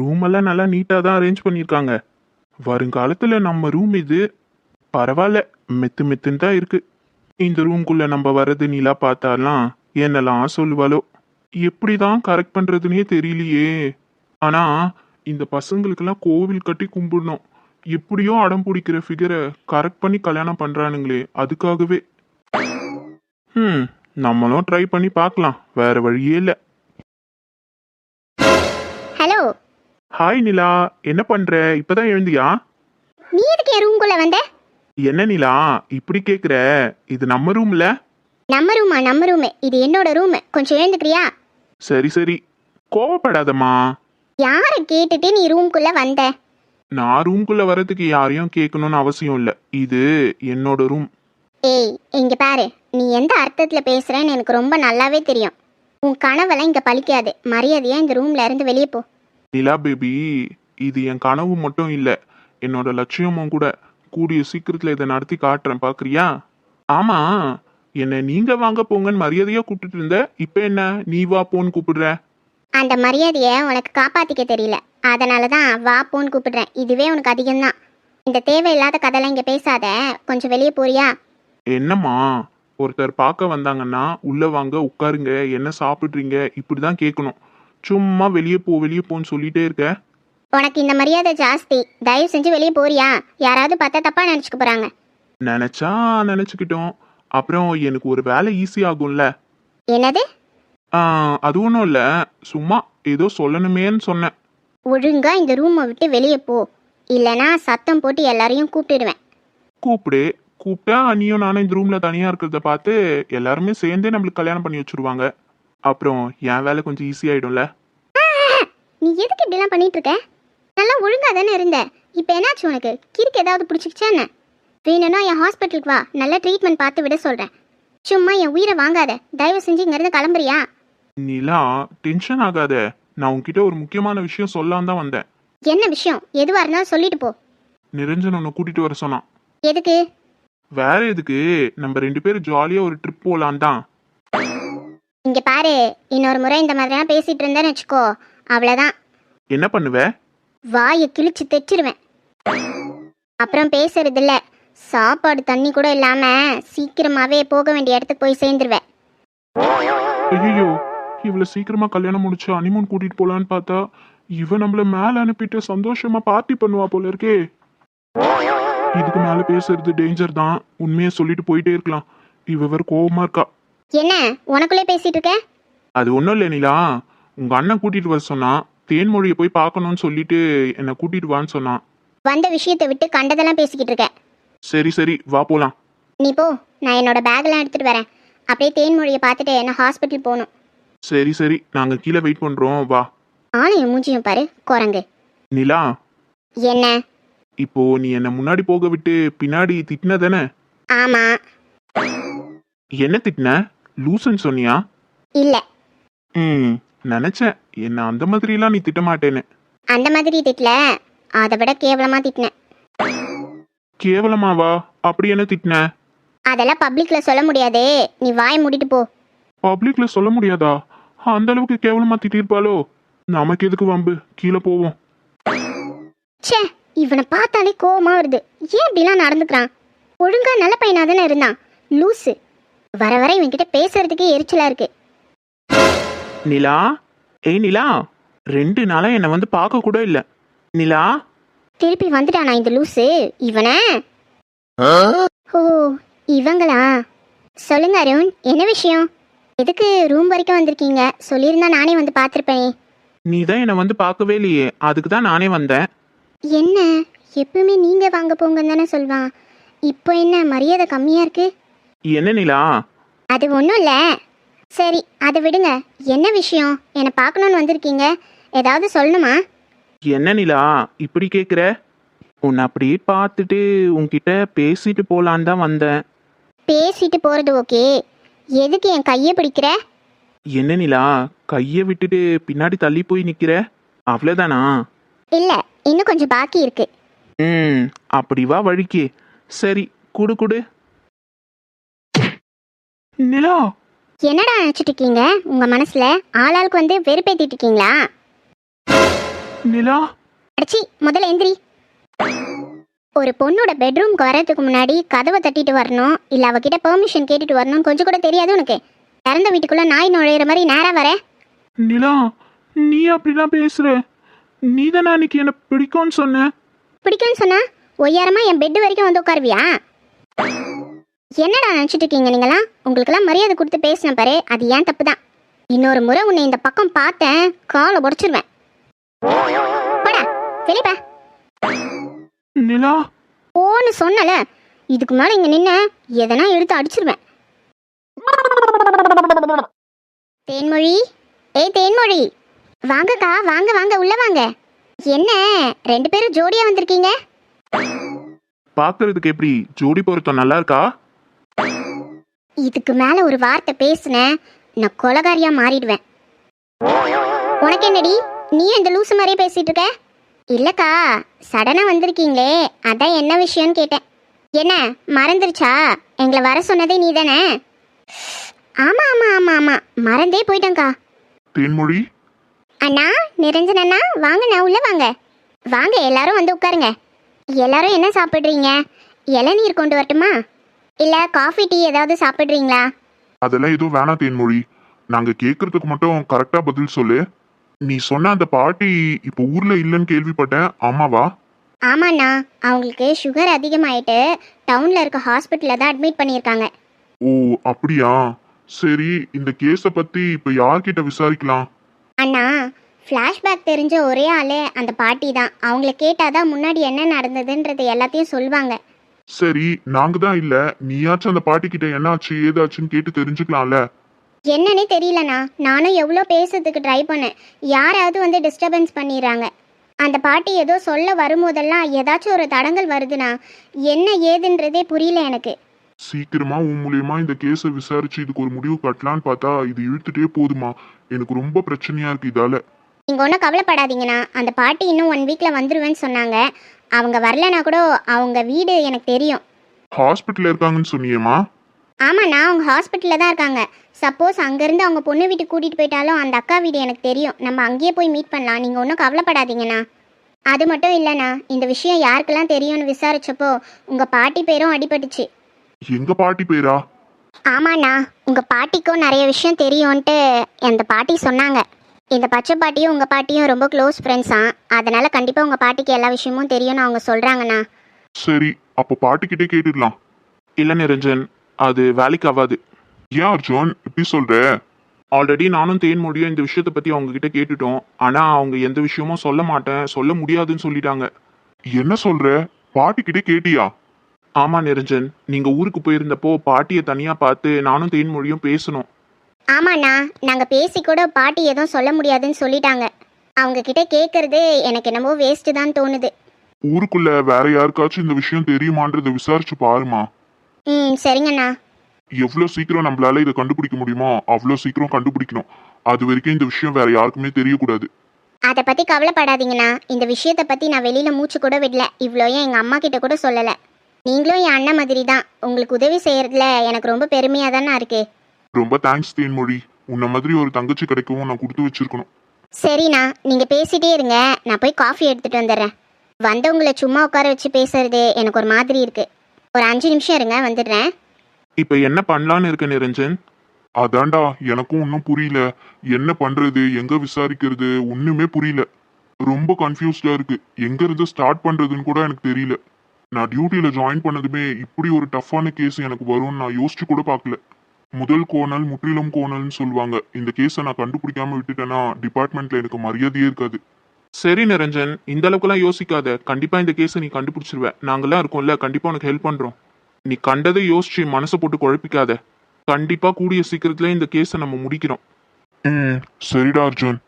Room எல்லாம் நல்லா நீட்டாக தான் அரேஞ்ச் பண்ணியிருக்காங்க. வருங்காலத்தில் நம்ம ரூம் இது பரவாயில்ல மெத்து மெத்துன்னு தான் இருக்கு. இந்த ரூம்குள்ளே நம்ம வர்றது நீலாம் பார்த்தாலாம் என்னெல்லாம் சொல்லுவாளோ? எப்படி தான் கரெக்ட் பண்ணுறதுனே தெரியலையே. ஆனால் இந்த பசங்களுக்கெல்லாம் கோவில் கட்டி கும்பிடணும். எப்படியோ அடம் பிடிக்கிற ஃபிகரை கரெக்ட் பண்ணி கல்யாணம் பண்ணுறானுங்களே அதுக்காகவே. ம் நம்மளும் ட்ரை பண்ணி பார்க்கலாம். வேறு வழியே இல்லை. ஹாய் நிலா என்ன பண்ற? இப்பதான் எழுந்தியா? நீ எதுக்கு என் ரூம்குள்ள வந்த? என்ன நிலா இப்படி கேக்குற. இது நம்ம ரூம்ல நம்ம ரூமா நம்ம ரூமு இது என்னோட ரூமு கொஞ்சம் எழுந்துக்கிறியா? சரி சரி. கோவப்படாதம்மா. யாரை கேட்டுட்டு நீ ரூம்குள்ள வந்த? நான் ரூம்குள்ள வர்றதுக்கு யாரையும் கேட்கணும்னு அவசியம் இல்லை. இது என்னோட ரூம் ஏய் இங்க பாரு. நீ எந்த அர்த்தத்துல பேசுறேன்னு எனக்கு ரொம்ப நல்லாவே தெரியும். உன் கனவெல்லாம் இங்க பலிக்காது மரியாதையா இந்த ரூம்ல இருந்து வெளியே போ. நிலா பேபி இது என் கனவு மட்டும் இல்லை. என்னோட லட்சியமும் கூட. கூடிய சீக்கிரத்தில் இதை நடத்தி காட்டுறேன். பார்க்கறியா ஆமா. என்ன நீங்க வாங்க போங்கன்னு மரியாதையா கூப்பிட்டுட்டு இருந்த இப்போ என்ன? நீ வா போன்னு கூப்பிடுற. அந்த மரியாதையை உனக்கு காப்பாத்திக்க தெரியல. அதனால தான் வா போன்னு கூப்பிடுறேன். இதுவே உனக்கு அதிகம்தான். இந்த தேவையில்லாத கதைலாம் இங்க பேசாத. கொஞ்சம் வெளியே போறியா? என்னம்மா? ஒருத்தர் பார்க்க வந்தாங்கன்னா உள்ள வாங்க உட்காருங்க. என்ன சாப்பிட்றீங்க? இப்படிதான் கேட்கணும். சும்மா வெளியே போ வெளியே போன்னு சொல்லிட்டே இருக்க. உனக்கு இந்த மரியாதை ஜாஸ்தி. தயவு செஞ்சு வெளியே போறியா? யாராவது பார்த்தா தப்பா நினைச்சுக்க போறாங்க. நினைச்சா நினைச்சுக்கிட்டோம். அப்புறம் எனக்கு ஒரு வேலை ஈஸி ஆகும்ல. என்னது? ஆ, அது ஒன்றும் இல்லை. சும்மா ஏதோ சொல்லணுமேன்னு சொன்னேன். ஒழுங்கா இந்த ரூமை விட்டு வெளியே போ. இல்லனா சத்தம் போட்டு எல்லாரையும் கூப்பிட்டுடுவேன். கூப்பிடு. கூப்பிட்டா நீயும் நானும் இந்த ரூம்ல தனியா இருக்கிறத பார்த்து எல்லாருமே சேர்ந்தே நம்மளுக்கு கல்யாணம் பண்ணி வச்சிருவாங்க. அப்புறம் என் வேலை கொஞ்சம் ஈஸி ஆயிடும்ல? நீ எதுக்கு இப்படிலாம் பண்ணிட்டு இருக்க நல்லா ஒழுங்கா தானே இருந்த. இப்போ என்னாச்சு உனக்கு? கிறுக்கு ஏதாவது பிடிச்சிக்கிச்சா என்ன? வேணும்னா என் ஹாஸ்பிட்டலுக்கு வா. நல்ல ட்ரீட்மெண்ட் பார்த்து விட சொல்கிறேன் சும்மா என் உயிரை வாங்காத. தயவு செஞ்சு இங்கேருந்து கிளம்புறியா? நிலா டென்ஷன் ஆகாத. நான் உன்கிட்ட ஒரு முக்கியமான விஷயம் சொல்லாம தான் வந்தேன். என்ன விஷயம்? எதுவாக இருந்தாலும் சொல்லிட்டு போ. நிரஞ்சன் உன்னை கூட்டிட்டு வர சொன்னான். எதுக்கு? வேற எதுக்கு? நம்ம ரெண்டு பேரும் ஜாலியா ஒரு ட்ரிப் போலாம் தான். இங்கே பாரு இன்னொரு முறை இந்த மாதிரிலாம் பேசிட்டு இருந்தேன்னு வச்சுக்கோ. அவ்வளோதான் என்ன பண்ணுவ? வாயை கிழிச்சு தைச்சிருவேன். அப்புறம் பேசுறது இல்ல சாப்பாடு தண்ணி கூட இல்லாம சீக்கிரமாவே போக வேண்டிய இடத்துக்கு போய் சேர்ந்துருவேன். ஐயோ இவ்வளவு சீக்கிரமா கல்யாணம் முடிச்சு அனிமூன் கூட்டிட்டு போலான்னு பார்த்தா இவ நம்மள மேல அனுப்பிட்டு சந்தோஷமா பார்ட்டி பண்ணுவா போல இருக்கே. இதுக்கு மேல பேசுறது டேஞ்சர் தான். உண்மையை சொல்லிட்டு போயிட்டே இருக்கலாம். இவ வேற கோவமா இருக்கா. என்ன உனக்குள்ளே பேசிட்டு இருக்க? அது ஒன்றும் இல்லை நிலா. உங்க அண்ணன் கூட்டிட்டு வர சொன்னான் தேன்மொழியை போய் பார்க்கணும்னு சொல்லிட்டு என்னை கூட்டிட்டு வான்னு சொன்னான் வந்த விஷயத்தை விட்டு கண்டதெல்லாம் பேசிக்கிட்டு இருக்க. சரி சரி வா போலாம். நீ போ நான் என்னோட பேக்லாம் எடுத்துட்டு வரேன். அப்படியே தேன்மொழியை பார்த்துட்டு நான் ஹாஸ்பிட்டல் போகணும். சரி சரி நாங்க கீழே வெயிட் பண்றோம் வா. ஆளையும் மூஞ்சியும் பாரு குரங்கு. நிலா. என்ன? இப்போ நீ என்னை முன்னாடி போக விட்டு பின்னாடி திட்டின தானே? ஆமா. என்ன திட்டின? லூசுன்னு சொன்னியா? இல்ல. ம் நினைச்சேன். என்ன அந்த மாதிரிலாம் நீ திட்ட மாட்டேன்னு அந்த மாதிரி திட்டல. அதை விட கேவலமா திட்டினேன் கேவலமாவா? அப்படி என்ன திட்டின? அதெல்லாம் பப்ளிக்ல சொல்ல முடியாதே. நீ வாய் மூடிட்டு போ. பப்ளிக்ல சொல்ல முடியாதா? அந்த அளவுக்கு கேவலமா திட்டிருப்பாளோ? நமக்கு எதுக்கு வம்பு? கீழே போவோம். ச்சே இவனை பார்த்தாலே கோவமா வருது. ஏன் இப்படிலாம் நடந்துக்கிறான்? ஒழுங்கா நல்ல பையனா தானே இருந்தான். லூசு. வர வர இவன்கிட்ட பேசுறதுக்கே எரிச்சலா இருக்கு. நிலா? ஏய் நிலா? ரெண்டு நாளா என்னை வந்து பார்க்க கூட இல்லை. நிலா? திருப்பி வந்துட்டானா இந்த லூசு? இவனை? ஓ இவங்களா? சொல்லுங்க அருண் என்ன விஷயம்? எதுக்கு ரூம் வரைக்கும் வந்திருக்கீங்க? சொல்லியிருந்தா நானே வந்து பார்த்துருப்பேனே. நீ தான் என்னை வந்து பார்க்கவே இல்லையே. அதுக்கு தான் நானே வந்தேன். என்ன? எப்பவுமே நீங்க வாங்க போங்கன்னு தானே சொல்வான். இப்போ என்ன மரியாதை கம்மியா இருக்கு? என்ன நிலா? அது ஒன்றும் இல்லை. சரி அதை விடுங்க. என்ன விஷயம்? என்னை பார்க்கணுன்னு வந்திருக்கீங்க. ஏதாவது சொல்லணுமா? என்ன நிலா? இப்படி கேட்குற உன்னை அப்படியே பார்த்துட்டு உன்கிட்ட பேசிட்டு போலான்னு தான் வந்தேன். பேசிட்டு போகிறது ஓகே. எதுக்கு என் கையை பிடிக்கிற? என்ன நிலா? கையை விட்டுட்டு பின்னாடி தள்ளி போய் நிற்கிற அவ்வளோதானா இல்லை இன்னும் கொஞ்சம் பாக்கி இருக்கு. ம் அப்படி வா வழிக்கு. சரி குடு குடு. நிலா. என்னடா நினச்சிட்டு இருக்கீங்க உங்கள் மனசில் ஆளாளுக்கு வந்து வெறுப்பேற்றிட்டு இருக்கீங்களா நிலா. அடிச்சி முதல்ல எந்திரி. ஒரு பொண்ணோட பெட்ரூம்க்கு வர்றதுக்கு முன்னாடி கதவை தட்டிட்டு வரணும் இல்லை அவகிட்ட பெர்மிஷன் கேட்டுட்டு வரணும் கொஞ்சம் கூட தெரியாது உனக்கு. திறந்த வீட்டுக்குள்ள நாய் நுழையிற மாதிரி நேரா வர. நிலா நீ அப்படிலாம் பேசுற. நீ தானே அன்னைக்கு என்ன பிடிக்கும்னு சொன்ன? பிடிக்கும்னு சொன்னா ஒய்யாரமா என் பெட் வரைக்கும் வந்து உட்காருவியா? என்னடா நினச்சிட்டு இருக்கீங்க நீங்களாம்? உங்களுக்கெல்லாம் மரியாதை கொடுத்து பேசின பாரு அது ஏன் தப்பு தான் இன்னொரு முறை உன்னை இந்த பக்கம் பார்த்தேன் காலை உடச்சிருவேன். போடா வெளிப்பா நிலா? ஓன்னு சொன்னல இதுக்கு மேலே இங்கே நின்ன எதனா எடுத்து அடிச்சிருவேன். தேன்மொழி? ஏய் தேன்மொழி. வாங்கக்கா வாங்க வாங்க உள்ள வாங்க. என்ன ரெண்டு பேரும் ஜோடியா வந்திருக்கீங்க? பார்க்கறதுக்கு எப்படி? ஜோடி பொருத்தம் நல்லா இருக்கா? இதுக்கு மேல ஒரு வார்த்தை பேசுனேன் நான் கொலகாரியா மாறிடுவேன். உனக்கு என்னடி? நீ இந்த லூசு மாதிரியே பேசிட்டு இருக்க? இல்லக்கா சடனா வந்திருக்கீங்களே அதான் என்ன விஷயம்னு கேட்டேன். என்ன மறந்துருச்சா? எங்களை வர சொன்னதே நீ தானே ஆமா ஆமா ஆமா ஆமா மறந்தே போயிட்டேங்க்கா தேன்மொழி? அண்ணா நிரஞ்சன் அண்ணா வாங்கண்ணா உள்ள வாங்க. வாங்க எல்லாரும் வந்து உட்காருங்க. எல்லாரும் என்ன சாப்பிட்றீங்க? இளநீர் கொண்டு வரட்டுமா? இல்லை காஃபி டீ ஏதாவது சாப்பிட்றீங்களா? அதெல்லாம் எதுவும் வேணாம் தேன்மொழி. நாங்க கேட்கறதுக்கு மட்டும் கரெக்டா பதில் சொல்லு. நீ சொன்ன அந்த பாட்டி இப்போ ஊர்ல இல்லைன்னு கேள்விப்பட்டேன். ஆமாவா ஆமாண்ணா அவங்களுக்கு சுகர் அதிகமாயிட்டு டவுனில் இருக்க ஹாஸ்பிட்டலில் தான் அட்மிட் பண்ணியிருக்காங்க. ஓ அப்படியா? சரி இந்த கேஸை பத்தி இப்போ யார்கிட்ட விசாரிக்கலாம்? அண்ணா ஃப்ளாஷ்பேக் தெரிஞ்ச ஒரே ஆளு அந்த பாட்டி தான். அவங்கள கேட்டால் தான் முன்னாடி என்ன நடந்ததுன்றது எல்லாத்தையும் சொல்லுவாங்க சரி நாங்க தான் இல்ல. நீயாச்சும் அந்த பாட்டி கிட்ட என்னாச்சு ஏதாச்சுன்னு கேட்டு தெரிஞ்சுக்கலாம்ல. என்னன்னே தெரியலண்ணா. நானும் எவ்வளோ பேசுறதுக்கு ட்ரை பண்ணேன். யாராவது வந்து டிஸ்டர்பன்ஸ் பண்ணிடுறாங்க. அந்த பாட்டி ஏதோ சொல்ல வரும்போதெல்லாம் ஏதாச்சும் ஒரு தடங்கல் வருதுண்ணா. என்ன ஏதுன்றதே புரியல எனக்கு. சீக்கிரமா உன் மூலியமா இந்த கேஸை விசாரிச்சு இதுக்கு ஒரு முடிவு கட்டலான்னு பார்த்தா இது இழுத்துட்டே போதுமா. எனக்கு ரொம்ப பிரச்சனையா இருக்கு இதால. நீங்கள் ஒன்றும் கவலைப்படாதீங்கண்ணா. அந்த பாட்டி இன்னும் ஒன் வீக்கில் வந்துருவேன்னு சொன்னாங்க. அவங்க வரலனா கூட அவங்க வீடு எனக்கு தெரியும். ஹாஸ்பிட்டல்ல இருக்காங்கன்னு சொன்னியேமா ஆமாண்ணா அவங்க ஹாஸ்பிட்டலில் தான் இருக்காங்க. சப்போஸ் அங்கேருந்து அவங்க பொண்ணு வீட்டுக்கு கூட்டிகிட்டு போயிட்டாலும் அந்த அக்கா வீடு எனக்கு தெரியும். நம்ம அங்கேயே போய் மீட் பண்ணலாம். நீங்கள் ஒன்றும் கவலைப்படாதீங்கண்ணா. அது மட்டும் இல்லைண்ணா. இந்த விஷயம் யாருக்கெல்லாம் தெரியும்னு விசாரிச்சப்போ உங்கள் பாட்டி பேரும் அடிபட்டுச்சு. எங்க பாட்டி பேரா? ஆமாண்ணா. உங்கள் பாட்டிக்கும் நிறைய விஷயம் தெரியும்ன்ட்டு அந்த பாட்டி சொன்னாங்க. இந்த பச்சை பாட்டியும் உங்கள் பாட்டியும் ரொம்ப க்ளோஸ் ஃப்ரெண்ட்ஸா அதனால் கண்டிப்பாக உங்கள் பாட்டிக்கு எல்லா விஷயமும் தெரியும்னு அவங்க சொல்கிறாங்கண்ணா சரி அப்போ பாட்டிக்கிட்டே கேட்டுடலாம். இல்லை நிரஞ்சன் அது வேலைக்கு ஆகாது. ஏன் அர்ஜுன் இப்படி சொல்கிற ஆல்ரெடி நானும் தேன்மொழியும் இந்த விஷயத்தை பற்றி அவங்க கிட்ட கேட்டுட்டோம். ஆனால் அவங்க எந்த விஷயமும் சொல்ல மாட்டேன் சொல்ல முடியாதுன்னு சொல்லிட்டாங்க. என்ன சொல்கிற பாட்டிக்கிட்டே கேட்டியா? ஆமாம் நிரஞ்சன் நீங்கள் ஊருக்கு போயிருந்தப்போ பாட்டியை தனியாக பார்த்து நானும் தேன்மொழியும் பேசணும். ஆமாண்ணா நாங்கள் பேசி கூட பாட்டி எதுவும் சொல்ல முடியாதுன்னு சொல்லிட்டாங்க. அவங்க கிட்ட கேட்கறது எனக்கு என்னமோ வேஸ்ட்டு தான் தோணுது. ஊருக்குள்ள வேற யாருக்காச்சும் இந்த விஷயம் தெரியுமான்றத விசாரிச்சு பாருமா ம் சரிங்கண்ணா. எவ்வளோ சீக்கிரம் நம்மளால இதை கண்டுபிடிக்க முடியுமோ அவ்வளோ சீக்கிரம் கண்டுபிடிக்கணும். அது வரைக்கும் இந்த விஷயம் வேற யாருக்குமே தெரியக்கூடாது. அதை பற்றி கவலைப்படாதீங்கண்ணா. இந்த விஷயத்தை பற்றி நான் வெளியில் மூச்சு கூட விடல. இவ்வளோ ஏன் எங்கள் அம்மா கிட்ட கூட சொல்லலை. நீங்களும் என் அண்ணன் மாதிரி தான் உங்களுக்கு உதவி செய்கிறதுல எனக்கு ரொம்ப பெருமையாக தானே இருக்கு. ரொம்ப தேங்க்ஸ் தேன்மொழி உன்ன மாதிரி ஒரு தங்கச்சி கிடைக்கவும் நான் கொடுத்து வச்சிருக்கணும். சரிண்ணா நீங்கள் பேசிட்டே இருங்க. நான் போய் காஃபி எடுத்துகிட்டு வந்துடுறேன். வந்தவங்கள சும்மா உட்கார வச்சு பேசுறது எனக்கு ஒரு மாதிரி இருக்கு. ஒரு அஞ்சு நிமிஷம் இருங்க வந்துடுறேன். இப்போ என்ன பண்ணலான்னு இருக்க நிரஞ்சன்? அதான்டா எனக்கும் ஒன்றும் புரியல. என்ன பண்றது எங்க விசாரிக்கிறது ஒண்ணுமே புரியல. ரொம்ப கன்ஃபியூஸ்டா இருக்கு. எங்க இருந்து ஸ்டார்ட் பண்றதுன்னு கூட எனக்கு தெரியல. நான் டியூட்டியில ஜாயின் பண்ணதுமே இப்படி ஒரு டஃப்பான கேஸ் எனக்கு வரும்னு நான் யோசிச்சு கூட பார்க்கல. முதல் கோணல் முற்றிலும் கோணல்னு சொல்லுவாங்க. இந்த கேஸை நான் கண்டுபிடிக்காம விட்டுட்டேன்னா டிபார்ட்மெண்ட்ல எனக்கு மரியாதையே இருக்காது. சரி நிரஞ்சன். இந்த அளவுக்குலாம் யோசிக்காத. கண்டிப்பா இந்த கேஸை நீ கண்டுபிடிச்சிருவ. நாங்கெல்லாம் இருக்கோம்ல. கண்டிப்பா உனக்கு ஹெல்ப் பண்றோம். நீ கண்டதை யோசிச்சு மனசை போட்டு குழப்பிக்காத. கண்டிப்பா கூடிய சீக்கிரத்துல இந்த கேஸை நம்ம முடிக்கிறோம். ம் சரிடா அர்ஜுன்.